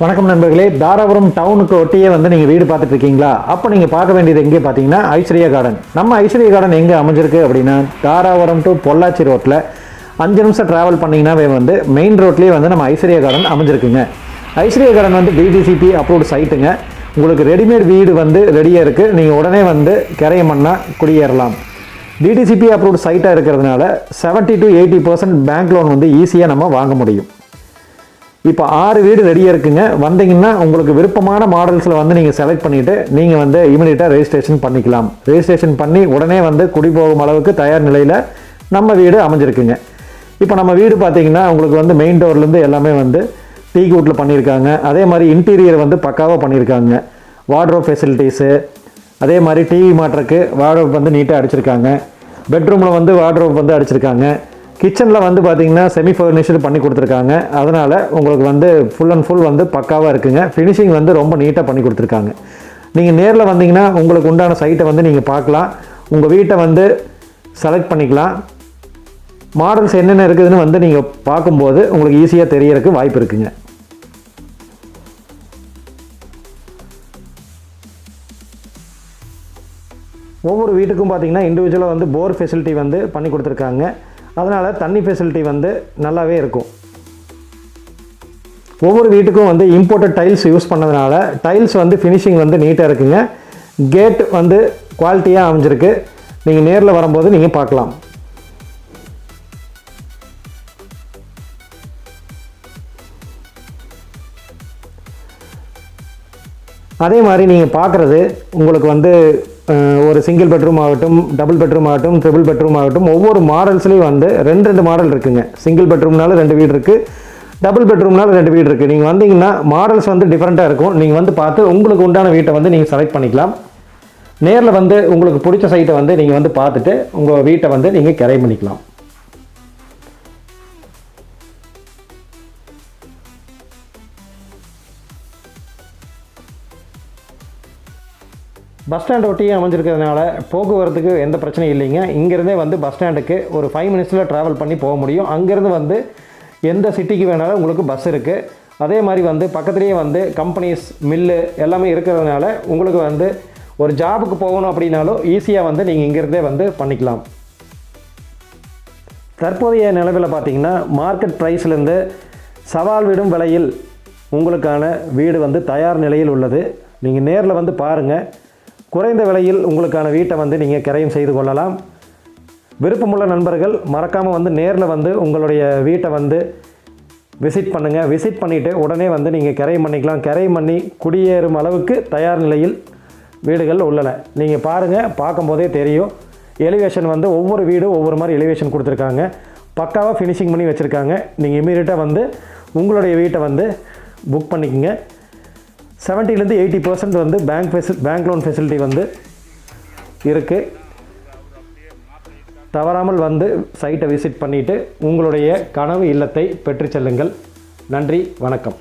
வணக்கம் நண்பர்களே தாராபுரம் டவுனுக்கு ஒட்டியே வந்து நீங்கள் வீடு பார்த்துட்டு இருக்கீங்களா? அப்போ நீங்கள் பார்க்க வேண்டியது எங்கே பார்த்தீங்கன்னா ஐஸ்வர்யா கார்டன் நம்ம ஐஸ்வர்யா கார்டன் எங்கே அமைஞ்சிருக்கு அப்படின்னா தாராபுரம் டு பொள்ளாச்சி ரோட்டில் அஞ்சு நிமிஷம் ட்ராவல் பண்ணிங்கன்னாவே வந்து மெயின் ரோட்லேயே வந்து நம்ம ஐஸ்வர்யா கார்டன் அமைஞ்சிருக்குங்க. ஐஸ்வர்யா கார்டன் வந்து பிடிசிபி அப்ரூவ்டு சைட்டுங்க உங்களுக்கு ரெடிமேட் வீடு வந்து ரெடியாக இருக்குது நீங்கள் உடனே வந்து கிரையம் பண்ணால் குடியேறலாம். டிடிசிபி அப்ரூவ்டு சைட்டாக இருக்கிறதுனால 70 to eighty percent bank loan வந்து ஈஸியாக நம்ம வாங்க முடியும். இப்போ ஆறு வீடு ரெடியாக இருக்குங்க. வந்தீங்கன்னா உங்களுக்கு விருப்பமான மாடல்ஸில் வந்து நீங்கள் செலக்ட் பண்ணிவிட்டு நீங்கள் வந்து இமீடியட்டாக ரெஜிஸ்ட்ரேஷன் பண்ணிக்கலாம். ரெஜிஸ்ட்ரேஷன் பண்ணி உடனே வந்து குடி போகும் அளவுக்கு தயார் நிலையில் நம்ம வீடு அமைஞ்சிருக்குங்க. இப்போ நம்ம வீடு பார்த்தீங்கன்னா உங்களுக்கு வந்து மெயின் டோர்லேருந்து எல்லாமே வந்து டீ கூட்டில் பண்ணியிருக்காங்க. அதே மாதிரி இன்டீரியர் வந்து பக்காவாக பண்ணியிருக்காங்க. வார்ட்ரோப் ஃபெசிலிட்டிஸு அதே மாதிரி டிவி மாட்டுறக்கு வார்ட்ரோப் வந்து நீட்டாக அடிச்சிருக்காங்க. பெட்ரூமில் வந்து வார்ட்ரோப் வந்து அடிச்சிருக்காங்க. கிச்சனில் வந்து பார்த்தீங்கன்னா செமி ஃபர்னிஷ்டு பண்ணி கொடுத்துருக்காங்க. அதனால் உங்களுக்கு வந்து ஃபுல் அண்ட் ஃபுல் வந்து பக்காவாக இருக்குங்க. ஃபினிஷிங் வந்து ரொம்ப நீட்டாக பண்ணி கொடுத்துருக்காங்க. நீங்கள் நேரில் வந்தீங்கன்னா உங்களுக்கு உண்டான சைட்டை வந்து நீங்கள் பார்க்கலாம். உங்கள் வீட்டை வந்து செலக்ட் பண்ணிக்கலாம். மாடல்ஸ் என்னென்ன இருக்குதுன்னு வந்து நீங்கள் பார்க்கும்போது உங்களுக்கு ஈஸியாக தெரியறதுக்கு வாய்ப்பு இருக்குங்க. ஒவ்வொரு வீட்டுக்கும் பார்த்தீங்கன்னா இண்டிவிஜுவலாக வந்து போர் ஃபெசிலிட்டி வந்து பண்ணி கொடுத்துருக்காங்க. அதனால் தண்ணி ஃபெசிலிட்டி வந்து நல்லாவே இருக்கும். ஒவ்வொரு வீட்டுக்கும் வந்து இம்போர்ட்டட் டைல்ஸ் யூஸ் பண்ணதுனால டைல்ஸ் வந்து ஃபினிஷிங் வந்து நீட்டாக இருக்குங்க. கேட் வந்து குவாலிட்டியாக அமைஞ்சிருக்கு. நீங்கள் நேரில் வரும்போது நீங்கள் பார்க்கலாம். அதே மாதிரி நீங்கள் பார்க்குறது உங்களுக்கு வந்து ஒரு சிங்கிள் பெட்ரூம் ஆகட்டும் டபுள் பெட்ரூம் ஆகட்டும் ட்ரிபிள் பெட்ரூம் ஆகட்டும் ஒவ்வொரு மாடல்ஸ்லேயும் வந்து ரெண்டு ரெண்டு மாடல் இருக்குதுங்க சிங்கிள் பெட்ரூம்னால ரெண்டு வீடு இருக்குது டபுள் பெட்ரூம்னால ரெண்டு வீடு இருக்குது நீங்கள் வந்தீங்கன்னா மாடல்ஸ் வந்து டிஃப்ரெண்ட்டாக இருக்கும். நீங்கள் வந்து பார்த்து உங்களுக்கு உண்டான வீட்டை வந்து நீங்கள் செலக்ட் பண்ணிக்கலாம். நேரில் வந்து உங்களுக்கு பிடிச்ச சைட்டை வந்து நீங்கள் வந்து பார்த்துட்டு உங்கள் வீட்டை வந்து நீங்கள் கிரை பண்ணிக்கலாம். பஸ் ஸ்டாண்ட் ஒட்டியே அமைஞ்சிருக்கிறதுனால போக்குவரத்துக்கு எந்த பிரச்சனையும் இல்லைங்க. இங்கேருந்தே வந்து பஸ் ஸ்டாண்டுக்கு ஒரு ஃபைவ் மினிட்ஸில் ட்ராவல் பண்ணி போக முடியும். அங்கேருந்து வந்து எந்த சிட்டிக்கு வேணாலும் உங்களுக்கு பஸ் இருக்குது அதே மாதிரி வந்து பக்கத்துலேயே வந்து கம்பெனிஸ் மில்லு எல்லாமே இருக்கிறதுனால உங்களுக்கு வந்து ஒரு ஜாபுக்கு போகணும் அப்படின்னாலும் ஈஸியாக வந்து நீங்கள் இங்கேருந்தே வந்து பண்ணிக்கலாம். தற்போதைய நிலவில் பார்த்தீங்கன்னா மார்க்கெட் ப்ரைஸ்லேருந்து சவால் விடும் விலையில் உங்களுக்கான வீடு வந்து தயார் நிலையில் உள்ளது. நீங்கள் நேரில் வந்து பாருங்கள் குறைந்த விலையில் உங்களுக்கான வீட்டை வந்து நீங்கள் கிரையம் செய்து கொள்ளலாம். விருப்பமுள்ள நண்பர்கள் மறக்காமல் வந்து நேரில் வந்து உங்களுடைய வீட்டை வந்து விசிட் பண்ணுங்கள் விசிட் பண்ணிவிட்டு உடனே வந்து நீங்கள் கிரையம் பண்ணிக்கலாம். கிரையம் பண்ணி குடியேறும் அளவுக்கு தயார் நிலையில் வீடுகள் உள்ளன. நீங்கள் பாருங்கள் பார்க்கும்போதே தெரியும். எலிவேஷன் வந்து ஒவ்வொரு வீடும் ஒவ்வொரு மாதிரி எலிவேஷன் கொடுத்துருக்காங்க. பக்காவாக ஃபினிஷிங் பண்ணி வச்சுருக்காங்க. நீங்கள் இமீடியட்டாக வந்து உங்களுடைய வீட்டை வந்து புக் பண்ணிக்கோங்க. செவன்ட்டிலேருந்து எயிட்டி பர்சன்ட் வந்து பேங்க் ஃபெசி பேங்க் லோன் ஃபெசிலிட்டி வந்து இருக்குது தவறாமல் வந்து சைட்டை விசிட் பண்ணிவிட்டு உங்களுடைய கனவு இல்லத்தை பெற்றுச் செல்லுங்கள். நன்றி வணக்கம்.